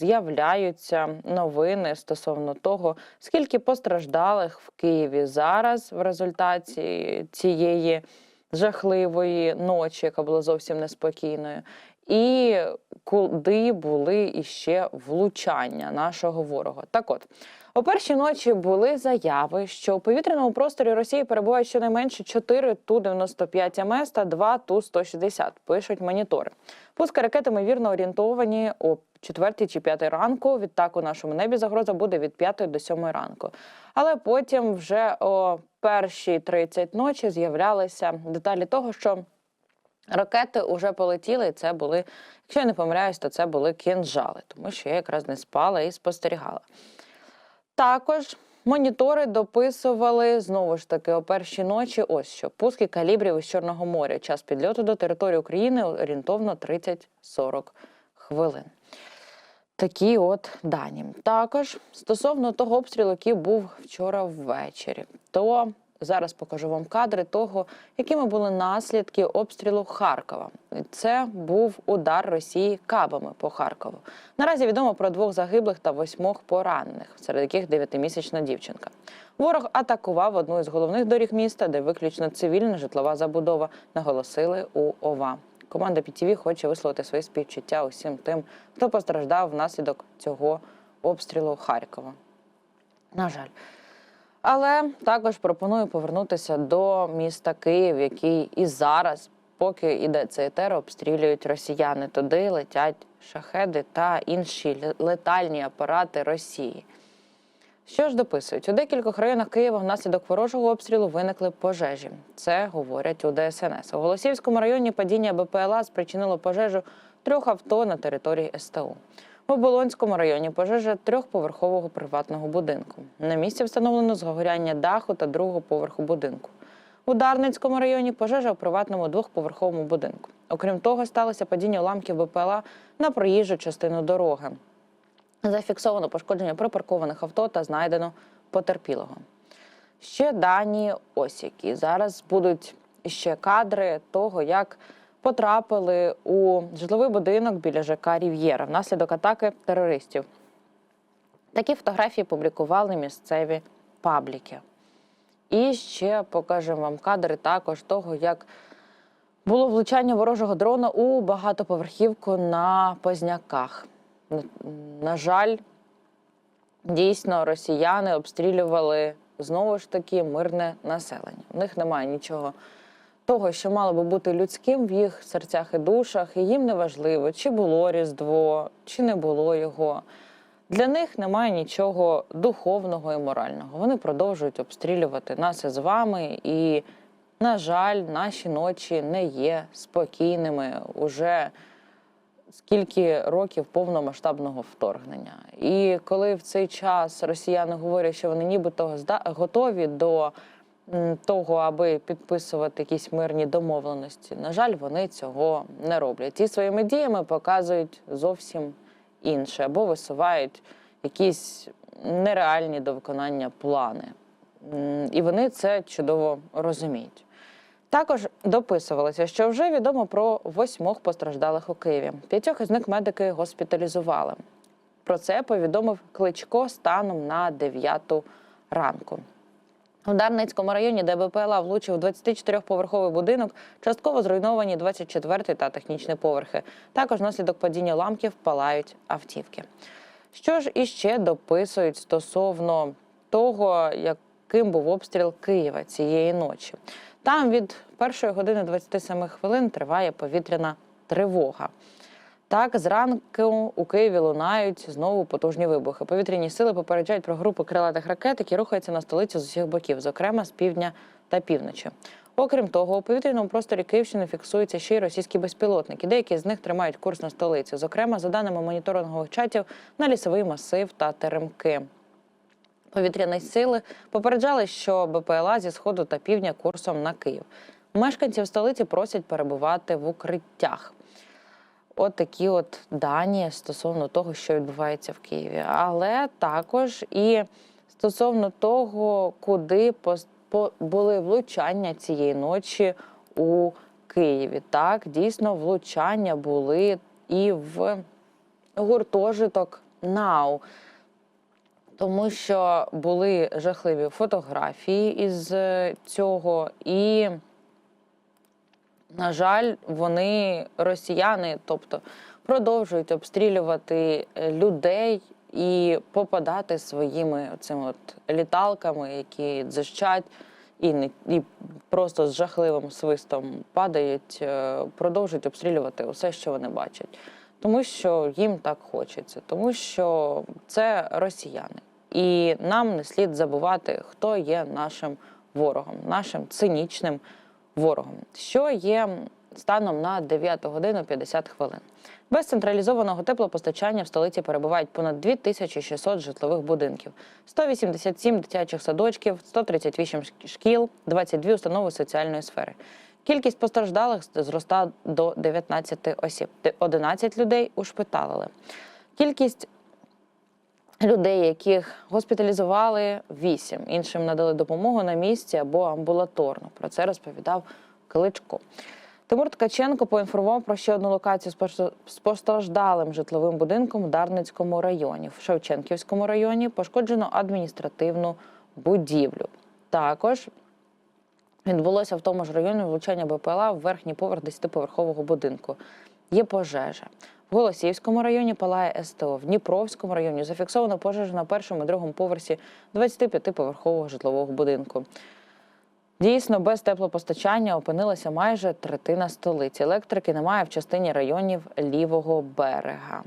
з'являються новини стосовно того, скільки постраждалих в Києві зараз в результаті цієї жахливої ночі, яка була зовсім неспокійною, і куди були іще влучання нашого ворога. Так от. О першій ночі були заяви, що у повітряному просторі Росії перебувають щонайменше 4 Ту-95 МС та 2 Ту-160, пишуть монітори. Пуски ракет, ймовірно, орієнтовані о 4 чи 5 ранку. Відтак у нашому небі загроза буде від 5 до 7 ранку. Але потім вже о першій 30 ночі з'являлися деталі того, що ракети вже полетіли, і це були, якщо я не помиляюсь, то це були кінжали, тому що я якраз не спала і спостерігала. Також монітори дописували знову ж таки о першій ночі. Ось що пуски калібрів із Чорного моря. Час підльоту до території України орієнтовно 30-40 хвилин. Такі от дані. Також стосовно того обстрілу, який був вчора ввечері, то зараз покажу вам кадри того, якими були наслідки обстрілу Харкова. Це був удар Росії кабами по Харкову. Наразі відомо про двох загиблих та восьмох поранених, серед яких дев'ятимісячна дівчинка. Ворог атакував одну із головних доріг міста, де виключно цивільна житлова забудова, наголосили у ОВА. Команда ПІТІВІ хоче висловити свої співчуття усім тим, хто постраждав внаслідок цього обстрілу Харкова. На жаль. Але також пропоную повернутися до міста Київ, який і зараз, поки йде цей етер, обстрілюють росіяни. Туди летять шахеди та інші летальні апарати Росії. Що ж дописують? У декількох районах Києва внаслідок ворожого обстрілу виникли пожежі. Це говорять у ДСНС. У Голосіївському районі падіння БПЛА спричинило пожежу трьох авто на території СТУ. В Оболонському районі пожежа трьохповерхового приватного будинку. На місці встановлено згоряння даху та другого поверху будинку. У Дарницькому районі пожежа у приватному двохповерховому будинку. Окрім того, сталося падіння уламків БПЛА на проїжджу частину дороги. Зафіксовано пошкодження припаркованих авто та знайдено потерпілого. Ще дані ось які. Зараз будуть ще кадри того, як потрапили у житловий будинок біля ЖК Рів'єра внаслідок атаки терористів. Такі фотографії публікували місцеві пабліки. І ще покажемо вам кадри також того, як було влучання ворожого дрона у багатоповерхівку на Позняках. На- жаль, дійсно росіяни обстрілювали знову ж таки мирне населення. У них немає нічого того, що мало би бути людським в їх серцях і душах, і їм не важливо, чи було Різдво, чи не було його. Для них немає нічого духовного і морального. Вони продовжують обстрілювати нас із вами, і, на жаль, наші ночі не є спокійними уже скільки років повномасштабного вторгнення. І коли в цей час росіяни говорять, що вони нібито готові до того, аби підписувати якісь мирні домовленості, на жаль, вони цього не роблять. І своїми діями показують зовсім інше або висувають якісь нереальні до виконання плани. І вони це чудово розуміють. Також дописувалося, що вже відомо про восьмох постраждалих у Києві. П'ятьох із них медики госпіталізували. Про це повідомив Кличко станом на 9 ранку. У Дарницькому районі, де БПЛА влучив 24-поверховий будинок, частково зруйновані 24-й та технічні поверхи. Також внаслідок падіння ламків палають автівки. Що ж іще дописують стосовно того, яким був обстріл Києва цієї ночі? Там від першої години 27 хвилин триває повітряна тривога. Так, зранку у Києві лунають знову потужні вибухи. Повітряні сили попереджають про групу крилатих ракет, які рухаються на столицю з усіх боків, зокрема з півдня та півночі. Окрім того, у повітряному просторі Київщини фіксуються ще й російські безпілотники. Деякі з них тримають курс на столицю. Зокрема, за даними моніторингових чатів, на лісовий масив та теремки. Повітряні сили попереджали, що БПЛА зі сходу та півдня курсом на Київ. Мешканців столиці просять перебувати в укриттях. От такі от дані стосовно того, що відбувається в Києві. Але також і стосовно того, куди були влучання цієї ночі у Києві. Так, дійсно, влучання були і в гуртожиток now. Тому що були жахливі фотографії із е, цього, і, на жаль, вони росіяни, тобто продовжують обстрілювати е, людей і попадати своїми цими от літалками, які дзищать і не і просто з жахливим свистом падають, е, продовжують обстрілювати усе, що вони бачать. Тому що їм так хочеться, тому що це росіяни. І нам не слід забувати, хто є нашим ворогом, нашим цинічним ворогом, що є станом на 9 годину 50 хвилин. Без централізованого теплопостачання в столиці перебувають понад 2600 житлових будинків, 187 дитячих садочків, 138 шкіл, 22 установи соціальної сфери. Кількість постраждалих зросла до 19 осіб. 11 людей ушпиталили. Кількість людей, яких госпіталізували, 8. Іншим надали допомогу на місці або амбулаторно. Про це розповідав Кличко. Тимур Ткаченко поінформував про ще одну локацію з постраждалим житловим будинком в Дарницькому районі. В Шевченківському районі пошкоджено адміністративну будівлю. Також відбулося в тому ж районі влучання БПЛА в верхній поверх 10-поверхового будинку. Є пожежа. В Голосіївському районі палає СТО. В Дніпровському районі зафіксовано пожежа на першому і другому поверсі 25-поверхового житлового будинку. Дійсно, без теплопостачання опинилася майже третина столиці. Електрики немає в частині районів лівого берега.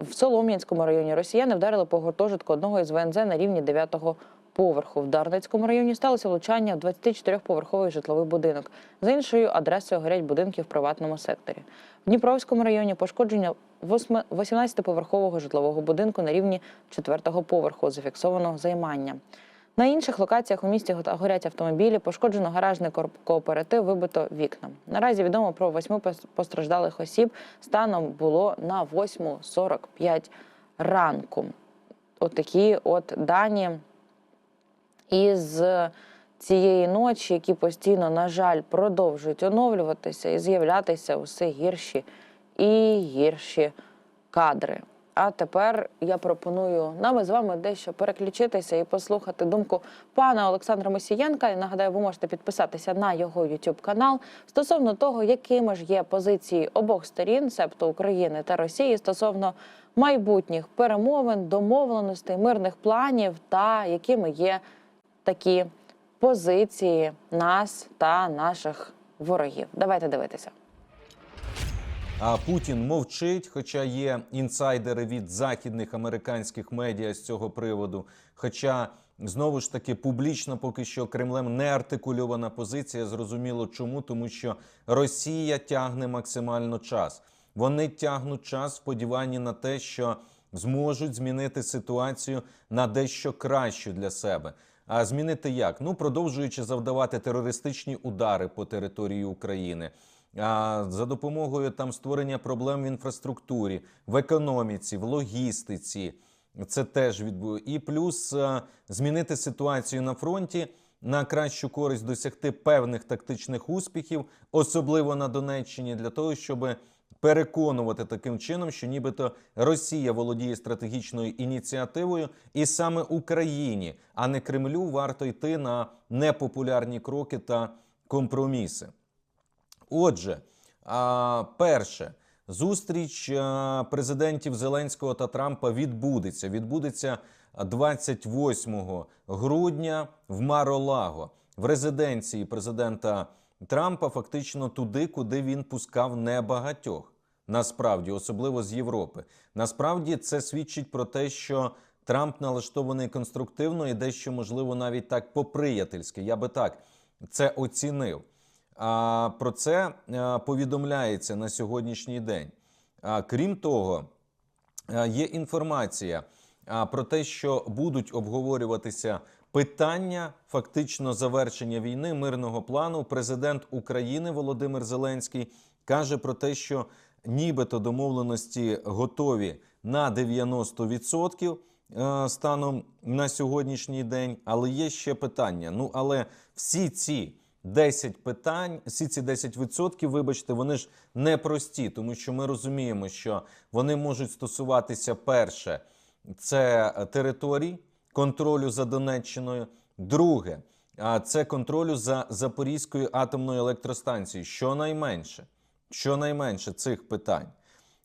В Солом'янському районі росіяни вдарили по гуртожитку одного із ВНЗ на рівні 9-го поверху. В Дарницькому районі сталося влучання в 24-поверховий житловий будинок. За іншою адресою горять будинки в приватному секторі. В Дніпровському районі пошкодження 8 18-поверхового житлового будинку на рівні 4-го поверху зафіксовано займання. На інших локаціях у місті го- горять автомобілі, пошкоджено гаражний кооператив, вибито вікна. Наразі відомо про восьми постраждалих осіб. Станом було на 8.45 ранку. От такі от дані із цієї ночі, які постійно, на жаль, продовжують оновлюватися і з'являтися усе гірші і гірші кадри. А тепер я пропоную нам із вами дещо переключитися і послухати думку пана Олександра Мосієнка. І нагадаю, ви можете підписатися на його YouTube канал стосовно того, якими ж є позиції обох сторін, себто України та Росії, стосовно майбутніх перемовин, домовленостей, мирних планів та якими є такі позиції нас та наших ворогів. Давайте дивитися. А Путін мовчить, хоча є інсайдери від західних американських медіа з цього приводу. Хоча знову ж таки публічно поки що Кремлем не артикульована позиція. Зрозуміло чому, тому що Росія тягне максимально час. Вони тягнуть час в сподіванні на те, що зможуть змінити ситуацію на дещо кращу для себе. А змінити як? Ну продовжуючи завдавати терористичні удари по території України. А, за допомогою там створення проблем в інфраструктурі, в економіці, в логістиці. Це теж відбує. І плюс а, змінити ситуацію на фронті на кращу користь досягти певних тактичних успіхів, особливо на Донеччині, для того, щоб переконувати таким чином, що нібито Росія володіє стратегічною ініціативою, і саме Україні, а не Кремлю, варто йти на непопулярні кроки та компроміси. Отже, перше, зустріч президентів Зеленського та Трампа відбудеться. Відбудеться 28 грудня в Маролаго в резиденції президента Трампа, фактично туди, куди він пускав небагатьох. Насправді, особливо з Європи. Насправді це свідчить про те, що Трамп налаштований конструктивно і дещо можливо навіть так по-приятельськи. Я би так це оцінив. А про це е, повідомляється на сьогоднішній день. А крім того, е, є інформація про те, що будуть обговорюватися питання фактично завершення війни мирного плану. Президент України Володимир Зеленський каже про те, що нібито домовленості готові на 90% е, станом на сьогоднішній день. Але є ще питання. Ну але всі ці 10 питань, всі ці 10%, вибачте, вони ж непрості, тому що ми розуміємо, що вони можуть стосуватися перше це територій контролю за Донеччиною. Друге, це контролю за Запорізькою атомною електростанцією. Щонайменше, щонайменше цих питань.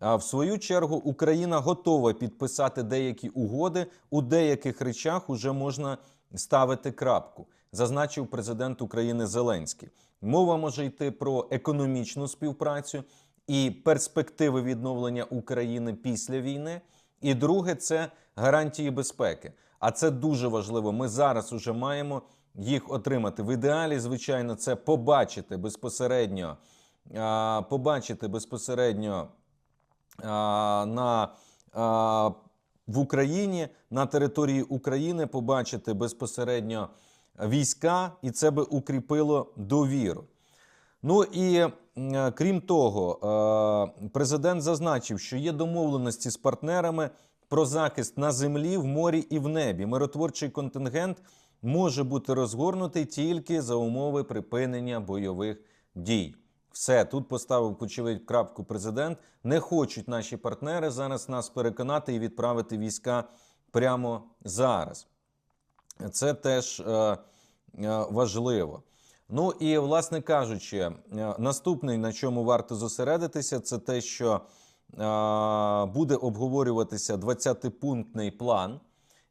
А в свою чергу Україна готова підписати деякі угоди. У деяких речах уже можна ставити крапку, зазначив президент України Зеленський. Мова може йти про економічну співпрацю і перспективи відновлення України після війни. І друге це гарантії безпеки. А це дуже важливо. Ми зараз уже маємо їх отримати. В ідеалі, звичайно, це побачити безпосередньо, побачити безпосередньо на, в Україні, на території України, побачити безпосередньо війська, і це би укріпило довіру. Ну і крім того, президент зазначив, що є домовленості з партнерами про захист на землі, в морі і в небі. Миротворчий контингент може бути розгорнутий тільки за умови припинення бойових дій. Все тут поставив очевидь крапку президент. Не хочуть наші партнери зараз нас переконати і відправити війська прямо зараз. Це теж е, е, важливо. Ну і, власне кажучи, е, наступний, на чому варто зосередитися, це те, що буде обговорюватися 20-пунктний план.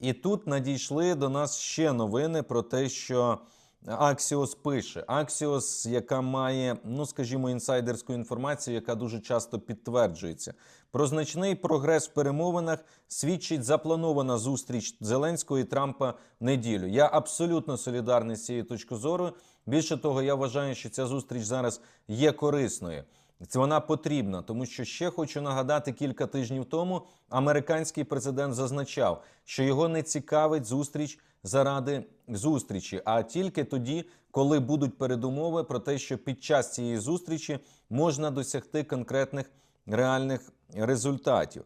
І тут надійшли до нас ще новини про те, що Axios пише. Axios, яка має, ну скажімо, інсайдерську інформацію, яка дуже часто підтверджується. Про значний прогрес в перемовинах свідчить запланована зустріч Зеленського і Трампа в неділю. Я абсолютно солідарний з цієї точки зору. Більше того, я вважаю, що ця зустріч зараз є корисною. Це вона потрібна, тому що ще хочу нагадати кілька тижнів тому американський президент зазначав, що його не цікавить зустріч заради зустрічі, а тільки тоді, коли будуть передумови про те, що під час цієї зустрічі можна досягти конкретних реальних результатів.